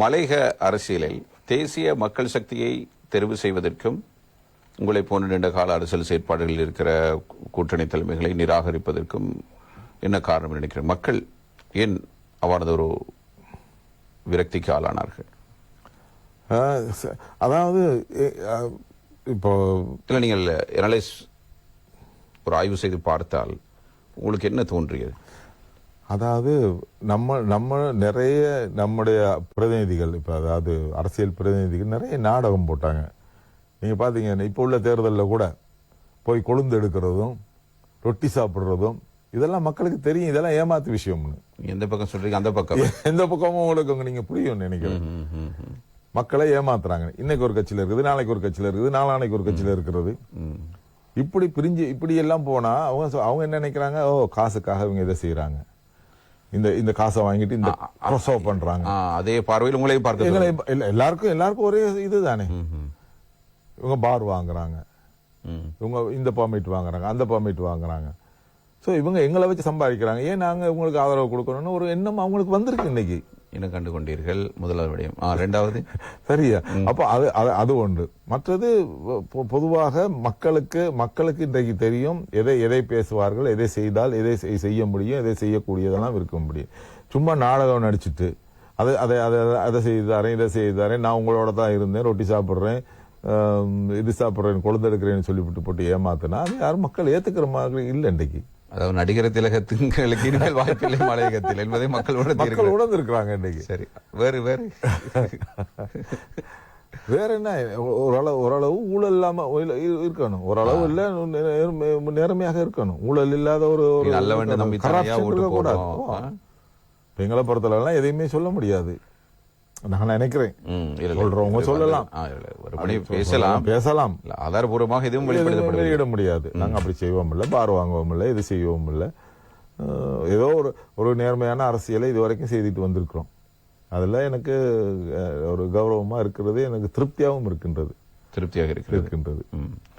மலையக அரசியலில் தேசிய மக்கள் சக்தியை தெரிவு செய்வதற்கும் உங்களை போன்ற நீண்ட கால அரசியல் செயற்பாடுகளில் இருக்கிற கூட்டணி தலைமைகளை நிராகரிப்பதற்கும் என்ன காரணம் நினைக்கிறேன்? மக்கள் ஏன் அவ்வாறு ஒரு விரக்திக்கு ஆளானார்கள்? அதாவது இப்போ இல்லை நீங்கள் அனலைஸ் ஒரு ஆய்வு செய்து பார்த்தால் உங்களுக்கு என்ன தோன்றியது? அதாவது நம்ம நம்ம நிறைய நம்முடைய பிரதிநிதிகள் இப்போ அதாவது அரசியல் பிரதிநிதிகள் நிறைய நாடகம் போட்டாங்க. நீங்க பாத்தீங்கன்னா இப்போ உள்ள தேர்தலில் கூட போய் கொழுந்து எடுக்கிறதும் ரொட்டி சாப்பிடுறதும் இதெல்லாம் மக்களுக்கு தெரியும். இதெல்லாம் ஏமாத்து விஷயம்னு. எந்த பக்கம் சொல்றீங்க? அந்த பக்கம். எந்த பக்கமும் உங்களுக்கு அங்க நீங்க புரியும் நினைக்கிறேன். மக்களை ஏமாத்துறாங்க. இன்னைக்கு ஒரு கட்சியில இருக்குது நாளைக்கு ஒரு கட்சியில இருக்குது நாளானைக்கு ஒரு கட்சியில இருக்கிறது. இப்படி பிரிஞ்சு இப்படி எல்லாம் போனா அவங்க அவங்க என்ன நினைக்கிறாங்க? ஓ காசுக்காக இவங்க இதை செய்யறாங்க இந்த இந்த காசை வாங்கிட்டு இந்த ப்ரொசவ் பண்றாங்க. அதே பார்வையில் உங்களையும் பார்க்க எங்களை எல்லாருக்கும் எல்லாருக்கும் ஒரே இதுதானே. ம், ம், இவங்க பார் வாங்குறாங்க. இவங்க இந்த பர்மிட் வாங்குறாங்க அந்த பர்மிட் வாங்குறாங்க. சோ இவங்க எங்களை வச்சு சம்பாதிக்கிறாங்க. ஏன் நாங்க இவங்களுக்கு ஆதரவு கொடுக்கணும்னு ஒரு எண்ணம் அவங்களுக்கு வந்திருக்கு இன்னைக்கு. என்ன கண்டு கொண்டீர்கள் முதலாவது விடயம். ரெண்டாவது. சரியா. அப்ப அது அது ஒன்று. மற்றது பொதுவாக மக்களுக்கு மக்களுக்கு இன்றைக்கு தெரியும் எதை எதை பேசுவார்கள் எதை செய்தால் எதை செய்- செய்ய முடியும் எதை செய்யக்கூடியதெல்லாம் இருக்க முடியும். சும்மா நாடகம் நடிச்சிட்டு அதை அதை அதை அதை செய்து தரேன் இதை செய்து தரேன் நான் உங்களோட தான் இருந்தேன் ரொட்டி சாப்பிட்றேன் இது சாப்பிட்றேன் கொழுந்தெடுக்கிறேன்னு சொல்லிவிட்டு போட்டு ஏமாத்தினா அது யாரும் மக்கள் ஏத்துக்கிற மாதிரி இல்லை இன்றைக்கு. அதாவது நடிகர் திலகத்துங்களுக்கு இனிமேல் வாய்ப்பில்லை மலையகத்தில் என்பதை மக்கள் மக்கள் உணர்ந்திருக்கிறாங்க இன்றைக்கு சரி வேறு வேறு. வேற என்ன? ஓரளவு ஓரளவு ஊழல் இல்லாம இல்ல- இரு- இருக்கணும். ஓரளவு இல்ல நேர்மை- நேர்மையாக இருக்கணும். ஊழல் இல்லாத ஒரு ஒரு- நீ நல்லவன் நம்பி. இப்ப எங்களை பொறுத்தளவுலாம் எதையுமே சொல்ல முடியாது. நான் நினைக்கிறேன். சொல்றவங்க சொல்லலாம். பேசலாம். பேசலாம். ஆதாரபூர்வமாக எதுவும் வெளியிட முடியாது. நாங்க அப்படி செய்வோம் இல்ல பார் வாங்குவோம் இல்ல இது செய்வோம் இல்ல. ஏதோ ஒரு ஒரு நேர்மையான அரசியலை இதுவரைக்கும் செய்துட்டு வந்திருக்கிறோம். அதுல எனக்கு ஒரு கௌரவமா இருக்கிறது எனக்கு திருப்தியாகவும் இருக்கின்றது. திருப்தியாக இருக்கிறது. இருக்கின்றது.